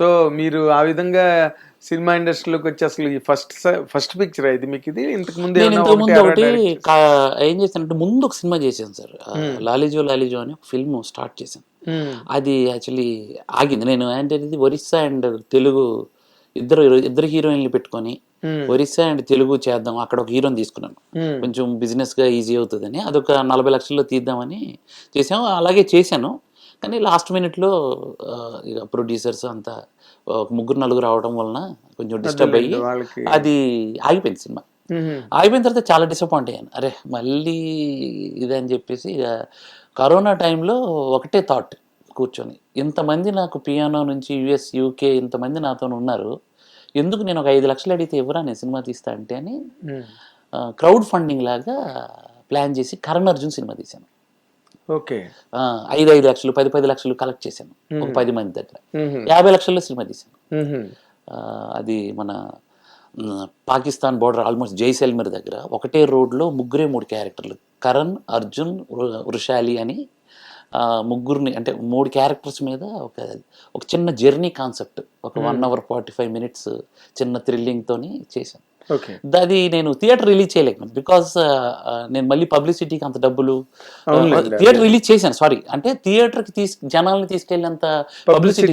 So మీరు ఆ విధంగా సినిమా ఇండస్ట్రీలోకి వచ్చి అసలు ఈ ఫస్ట్ ఫస్ట్ పిక్చర్ ఇది మీకు ఇది? ఇంతకు ముందు ఒకటి ఏం చేశానంటే ముందు ఒక సినిమా చేశాను సార్. లాలిజో లాలిజో అని ఒక ఫిల్మ్ స్టార్ట్ చేశాను. అది యాక్చువల్లీ ఆగింది. నేను అంటే ఇది ఒరిస్సా అండ్ తెలుగు ఇద్దరు ఇద్దరు హీరోయిన్లు పెట్టుకొని. ఒరిస్సా అండ్ తెలుగు చేద్దాం అక్కడ ఒక హీరోని తీసుకున్నాను. కొంచెం business గా ఈజీ అవుతుందని అదొక నలభై లక్షల్లో తీద్దామని చేసాము అలాగే చేశాను. కానీ లాస్ట్ మినిట్లో ఇక ప్రొడ్యూసర్స్ అంతా ముగ్గురు నలుగురు రావడం వలన కొంచెం డిస్టర్బ్ అయ్యి అది ఆగిపోయింది సినిమా. ఆగిపోయిన తర్వాత చాలా డిసప్పాయింట్ అయ్యాను అరే మళ్ళీ ఇదని చెప్పేసి ఇక కరోనా టైంలో ఒకటే థాట్ కూర్చొని ఇంతమంది నాకు పియానో నుంచి యుఎస్ యూకే ఇంతమంది నాతో ఉన్నారు ఎందుకు నేను ఒక ఐదు లక్షలు అడిగితే ఎవరా నేను సినిమా తీస్తా అంటే అని. క్రౌడ్ ఫండింగ్ లాగా ప్లాన్ చేసి కరణ్ అర్జున్ సినిమా తీశాను ఓకే. ఐదు ఐదు లక్షలు పది పది లక్షలు కలెక్ట్ చేశాను. ఒక పది మంది దగ్గర. యాభై లక్షల్లో సినిమా తీశాను. అది మన పాకిస్తాన్ బోర్డర్ ఆల్మోస్ట్ జైసల్మీర్ దగ్గర. ఒకటే రోడ్లో ముగ్గురే మూడు క్యారెక్టర్లు కరణ్ అర్జున్ వృషాలి అని ముగ్గురిని అంటే మూడు క్యారెక్టర్స్ మీద ఒక ఒక చిన్న జర్నీ కాన్సెప్ట్ ఒక one hour forty five minutes చిన్న థ్రిల్లింగ్తోని చేశాను. అది నేను థియేటర్ రిలీజ్ చేయలేకపోయాను బికాస్ నేను మళ్ళీ పబ్లిసిటీకి అంత డబ్బులు అవునులేండి, థియేటర్ రిలీజ్ చేశాను. సారీ అంటే థియేటర్కి తీసు జనాల్ని తీసుకెళ్ళినంత పబ్లిసిటీ.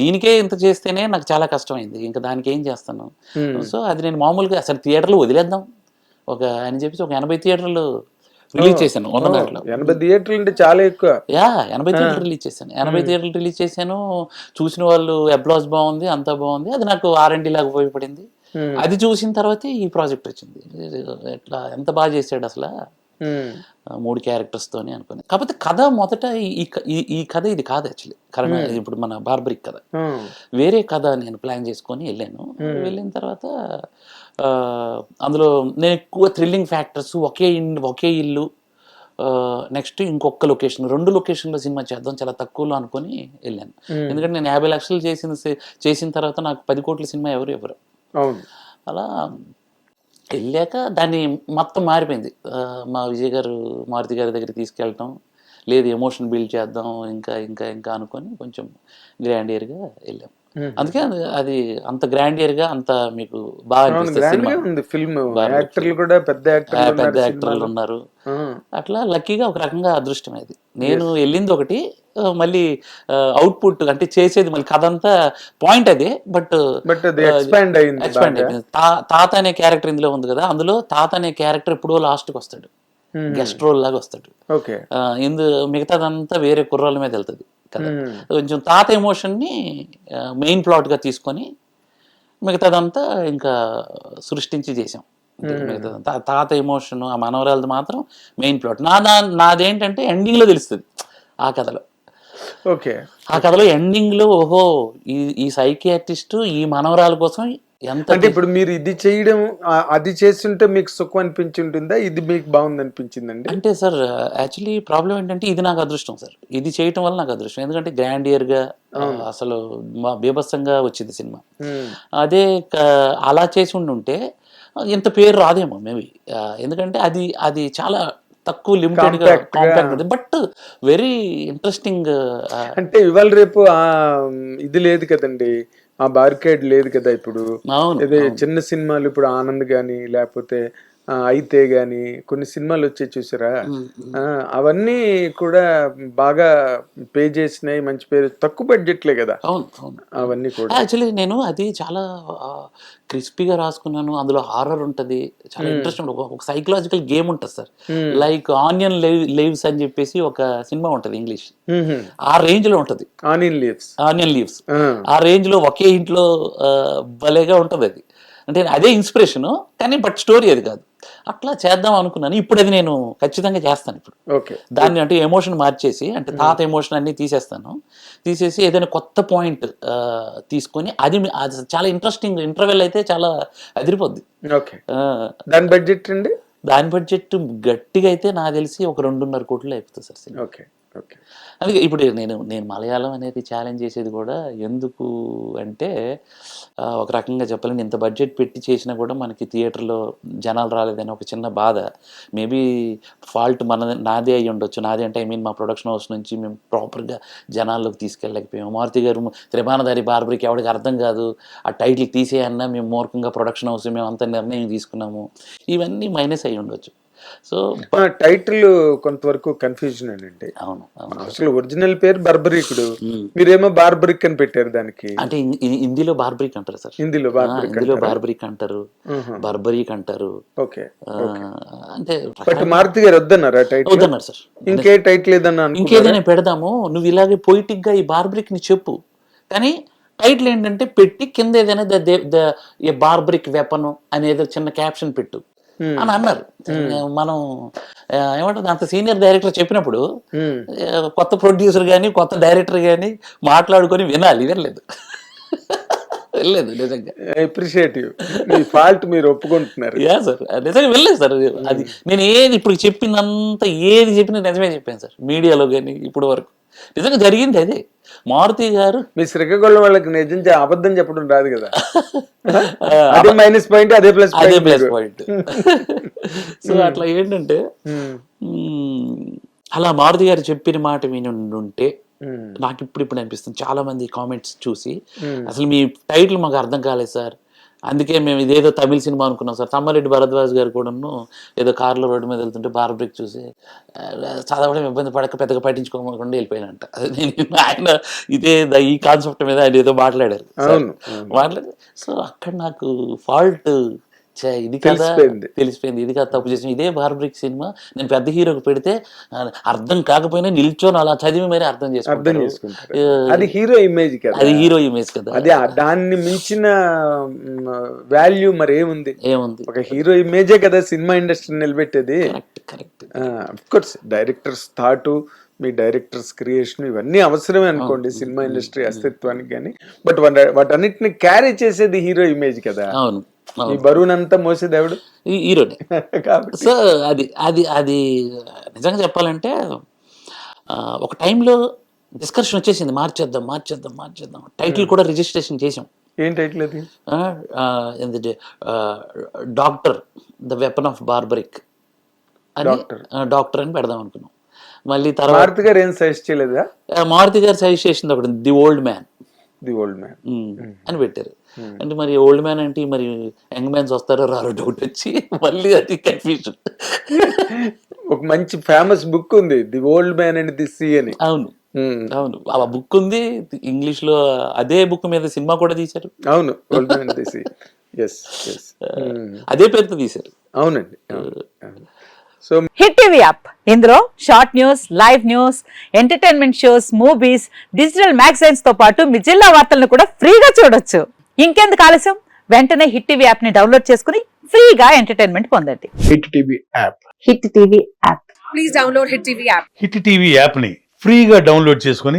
దీనికే ఇంత చేస్తేనే నాకు చాలా కష్టమైంది. ఇంకా దానికి ఏం చేస్తాను? Hmm. సో అది నేను మామూలుగా అసలు థియేటర్లో వదిలేద్దాం. ఒక అని చెప్పేసి ఒక ఎనభై థియేటర్లు రిలీజ్ చేశాను ఉన్న దాంట్లో. ఎనభై థియేటర్లు అంటే చాలా ఎక్కువ. యా ఎనభై థియేటర్లు రిలీజ్ చేశాను. ఎనభై థియేటర్లు రిలీజ్ చేశాను. చూసిన వాళ్ళు అప్లాస్ బాగుంది అంతా బాగుంది. అది నాకు ఆర్ఎండి లాగా ఉపయోగపడింది. Hmm. అది చూసిన తర్వాతే ఈ ప్రాజెక్ట్ వచ్చింది. ఎట్లా ఎంత బాగా చేశాడు అసలు? మూడు క్యారెక్టర్స్ తోని అనుకుని. కాకపోతే కథ మొదట ఈ- ఈ కథ ఇది కాదు యాక్చువల్లీ కరణ ఇప్పుడు మన బార్బరిక్ కథ. వేరే కథ నేను ప్లాన్ చేసుకొని వెళ్ళాను. వెళ్ళిన తర్వాత అందులో నేను ఎక్కువ థ్రిల్లింగ్ ఫ్యాక్టర్స్ ఒకే ఒకే ఇల్లు నెక్స్ట్ ఇంకొక లొకేషన్ రెండు లొకేషన్లో సినిమా చేద్దాం చాలా తక్కువలో అనుకొని వెళ్ళాను. ఎందుకంటే నేను యాభై లక్షలు చేసిన చేసిన తర్వాత నాకు పది కోట్ల సినిమా ఎవరు ఎవరు అలా వెళ్ళాక దాన్ని మొత్తం మారిపోయింది. మా విజయ్ గారు మారుతి గారి దగ్గర తీసుకెళ్ళటం లేదు ఎమోషన్ బిల్డ్ చేద్దాం ఇంకా ఇంకా ఇంకా అనుకొని కొంచెం గ్రాండ్ ఇయర్గా వెళ్ళాం. అందుకే అది- అంత గ్రాండ్ ఇయర్గా అంత మీకు బాగా గా ఉంది ఫిల్మ్. యాక్టర్లు కూడా పెద్ద యాక్టర్లు ఉన్నారు. అట్లా లక్కీగా ఒక రకంగా అదృష్టం అది నేను వెళ్ళింది ఒకటి మళ్ళీ అవుట్పుట్ అంటే చేసేది మళ్ళీ కథ అంతా పాయింట్ అదే బట్ ఎక్స్పాండ్ అయింది ఎక్స్పాండ్ తాత అనే క్యారెక్టర్ ఇందులో ఉంది కదా అందులో తాత అనే క్యారెక్టర్ ఎప్పుడో లాస్ట్కి వస్తాడు. Hmm. గెస్ట్ రోల్ లాగా వస్తాడు. ఓకే ఇందు మిగతాదంతా వేరే కుర్రాల మీద వెళ్తుంది కదా Hmm. కొంచెం తాత ఎమోషన్ని మెయిన్ ప్లాట్గా తీసుకొని మిగతాదంతా ఇంకా సృష్టించి చేసాం. తాత ఎమోషన్ ఆ మనవరాలది మాత్రం మెయిన్ ప్లాట్ నా దా నాదేంటంటే ఎండింగ్లో తెలుస్తుంది ఆ కథలో. ఓకే. ఆ కథలో ఎండింగ్లో ఓహో ఈ ఈ సైకియాట్రిస్ట్ ఈ మనవరాల కోసం ఎంత అంటే ఇప్పుడు మీరు ఇది చేయడం అది చేస్తుంటే మీకు సుఖం అనిపించి ఉంటుందా ఇది మీకు బాగుంది అనిపించిందండి అంటే సార్ యాక్చువల్లీ ప్రాబ్లం ఏంటంటే ఇది నాకు అదృష్టం సార్. ఇది చేయటం వల్ల నాకు అదృష్టం. ఎందుకంటే గ్రాండ్ ఇయర్గా అసలు మా బీభత్సంగా వచ్చింది సినిమా. అదే అలా చేసి ఉండి ఇంత పేరు రాదేమో మేబీ ఎందుకంటే అది అది చాలా తక్కువ లిమిటెడ్గా. కాంపాక్ట్ బట్ వెరీ ఇంట్రెస్టింగ్ అంటే ఇవాళ రేపు ఆ ఇది లేదు కదండి. ఆ బార్కేడ్ లేదు కదా ఇప్పుడు. చిన్న సినిమాలు ఇప్పుడు ఆనంద్ గాని లేకపోతే అయితే గాని కొన్ని సినిమాలు వచ్చి చూసారా? అవన్నీ కూడా బాగా పే చేసినాయి మంచి పేరు తక్కువ బడ్జెట్లే కదా. అవును అవును. అవన్నీ కూడా. యాక్చువల్లీ నేను అది చాలా క్రిస్పీగా రాసుకున్నాను అందులో హారర్ ఉంటది చాలా ఇంట్రెస్ట్ ఒక సైకలాజికల్ గేమ్ ఉంటుంది సార్. లైక్ ఆనియన్ లీవ్స్ అని చెప్పేసి ఒక సినిమా ఉంటది ఇంగ్లీష్. ఆ రేంజ్లో ఉంటది. Onion leaves. Onion leaves. ఆ. రేంజ్లో ఒకే ఇంట్లో భలేగా ఉంటది అది. అంటే అదే ఇన్స్పిరేషన్ కానీ బట్ స్టోరీ అది కాదు. అట్లా చేద్దాం అనుకున్నాను. ఇప్పుడు అది నేను ఖచ్చితంగా చేస్తాను ఇప్పుడు. ఓకే. దాన్ని అంటే ఎమోషన్ మార్చేసి అంటే తాత ఎమోషన్ అన్ని తీసేస్తాను. తీసేసి ఏదైనా కొత్త పాయింట్ తీసుకొని అది చాలా ఇంట్రెస్టింగ్ ఇంటర్వెల్ అయితే చాలా అదిరిపోద్ది. దాని బడ్జెట్ అండి? దాని బడ్జెట్ గట్టిగా అయితే నాకు తెలిసి ఒక రెండున్నర కోట్లు అయిపోతుంది సార్ ఓకే. అందుకే ఇప్పుడు నేను నేను మలయాళం అనేది ఛాలెంజ్ చేసేది కూడా ఎందుకు అంటే ఒక రకంగా చెప్పాలని ఇంత బడ్జెట్ పెట్టి చేసినా కూడా మనకి థియేటర్లో జనాలు రాలేదని ఒక చిన్న బాధ. మేబీ ఫాల్ట్ మన నాదే అయ్యి ఉండొచ్చు. నాదే అంటే ఐ మీన్ మా ప్రొడక్షన్ హౌస్ నుంచి మేము ప్రాపర్గా జనాల్లోకి తీసుకెళ్ళలేకపోయాము. మారుతి గారు త్రిభానధారి బార్బరికి ఎవరికి అర్థం కాదు. ఆ టైటిల్ తీసేయన్నా మేము మూర్ఖంగా ప్రొడక్షన్ హౌస్ మేము అంత నిర్ణయం తీసుకున్నాము. ఇవన్నీ మైనస్ అయ్యి ఉండొచ్చు. సో టైటిల్ కొంతవరకు కన్ఫ్యూజన్ అండి. అవును అసలు ఒరిజినల్ పేరు బర్బరీకుడు. మీరేమో బార్బరిక్ అని పెట్టారు దానికి. అంటే హిందీలో బార్బరిక్ అంటారు సార్. హిందీలో హిందీలో బార్బరిక్ అంటారు. బర్బరీక్ అంటారు. ఓకే అంటే బట్ మారుతి గారు వద్దన్నారా టైటిల్? వద్దన్నారు సార్. ఇంకే టైటిల్ ఏదన్నా? ఇంకేదైనా పెడదాము నువ్వు ఇలాగే పొయిటిక్గా ఈ బార్బరిక్ని చెప్పు. కానీ టైటిల్ ఏంటంటే పెట్టి కింద ఏదైనా ద బార్బరిక్ వెపన్ అనేది చిన్న క్యాప్షన్ పెట్టు. అని అన్నారు. మనం ఆ, ఏమంటుంది అంత సీనియర్ డైరెక్టర్ చెప్పినప్పుడు కొత్త ప్రొడ్యూసర్ కానీ కొత్త డైరెక్టర్ కానీ మాట్లాడుకొని వినాలి వినలేదు. వెళ్ళలేదు నిజంగా. Appreciate you. మీ ఫాల్ట్ మీరు ఒప్పుకుంటున్నారు. Yeah sir. నిజంగా వెళ్ళలేదు సార్. అది నేను ఏది ఇప్పుడు చెప్పినంత ఏది చెప్పినా నిజమే చెప్పాను సార్. మీడియాలో కానీ ఇప్పుడు వరకు. నిజంగా జరిగింది అదే. మారుతి గారు? మీ శ్రీకాకుళం వాళ్ళకి నిజం అబద్ధం చెప్పడం రాదు కదా. అదే మైనస్ పాయింట్ అదే ప్లస్ అదే ప్లస్ పాయింట్ సో అట్లా ఏంటంటే మ్మ్, అలా మారుతి గారు చెప్పిన మాట విని ఉంటే నాకు ఇప్పుడు ఇప్పుడు అనిపిస్తుంది. చాలా మంది కామెంట్స్ చూసి అసలు మీ టైటిల్ మాకు అర్థం కాలేదు సార్. అందుకే మేము ఇదేదో తమిళ సినిమా అనుకున్నాం సార్. తమ్మారెడ్డి భరద్వాజ్ గారు కూడాను ఏదో కార్లో రోడ్డు మీద వెళ్తుంటే బార్ బ్రేక్ చూసి "ఆ, చదవడం ఇబ్బంది పడక పెద్దగా పట్టించుకోకుండా వెళ్ళిపోయినంట. అది నేను ఆయన ఇదే ఈ కాన్సెప్ట్ మీద ఆయన ఏదో మాట్లాడారు. మాట్లాడి సో అక్కడ నాకు ఫాల్ట్ ఇది కదా తెలిసిపోయింది. తెలిసిపోయింది. ఇది కదా తప్పు చేసిన ఇదే బార్బ్రిక్ సినిమా. నేను పెద్ద హీరోకి పెడితే అర్థం కాకపోయినా నిల్చొని అలా చదివి మరీ అర్థం చేసుకుంటారు. ఆ, అది హీరో ఇమేజ్ కదా. అది హీరో ఇమేజ్ కదా. అది దాన్ని మించిన వాల్యూ మరి ఏముంది? ఏముంది? ఒక హీరో ఇమేజే కదా cinema industry నిలబెట్టేది. Correct correct. Course directors thought మీ డైరెక్టర్స్ క్రియేషన్ ఇవన్నీ అవసరమే అనుకోండి సినిమా ఇండస్ట్రీ అస్తిత్వానికి కానీ బట్ వాటన్నిటిని క్యారీ చేసేది హీరో ఇమేజ్ కదా. అవును. ఈ బరువునంతా మోసేది ఎవడు హీరోనే. కాబట్టి. సో అది అది అది నిజంగా చెప్పాలంటే ఒక టైంలో డిస్కషన్ వచ్చేసింది. మార్చేద్దాం మార్చేద్దాం మార్చేద్దాం. టైటిల్ కూడా రిజిస్ట్రేషన్ చేసాం ఏం టైటిల్ అది? Doctor the weapon of Barbarik. అని. డాక్టర్. అని పెడదాం అనుకున్నాం. మళ్ళీ తర్వాత భారత్ గారు ఏం సజెస్ట్ చేయలేదా? మారుతి గారు సజెస్ట్ చేసింది ఒకటి the old man. The old man. అని పెట్టారు. అంటే మరి ఓల్డ్ మ్యాన్ అంటే మరి యంగ్ మ్యాన్స్ వస్తారో రారో డౌట్ వచ్చి మళ్ళీ అది కన్ఫ్యూజన్ ఒక మంచి ఫేమస్ బుక్ ఉంది the old man and the sea అని. అవును. అవును. ఆ బుక్ ఉంది ఇంగ్లీష్లో అదే బుక్ మీద సినిమా కూడా తీశారు. అవును old man the sea. Yes yes అదే పేరుతో తీశారు. అవునండి అవును, అవును. So hit TV app. ఇందులో short news live news entertainment shows movies digital మ్యాగజైన్స్తో పాటు మీ జిల్లా వార్తలను కూడా ఫ్రీగా చూడొచ్చు. ఇంకెందుకు ఆలస్యం? వెంటనే హిట్ టీవీ యాప్ని డౌన్లోడ్ చేసుకుని ఫ్రీగా ఎంటర్టైన్మెంట్ పొందండి. Hit TV app. Hit TV app. Please download Hit TV app. Hit TV యాప్ని ఫ్రీగా డౌన్లోడ్ చేసుకొని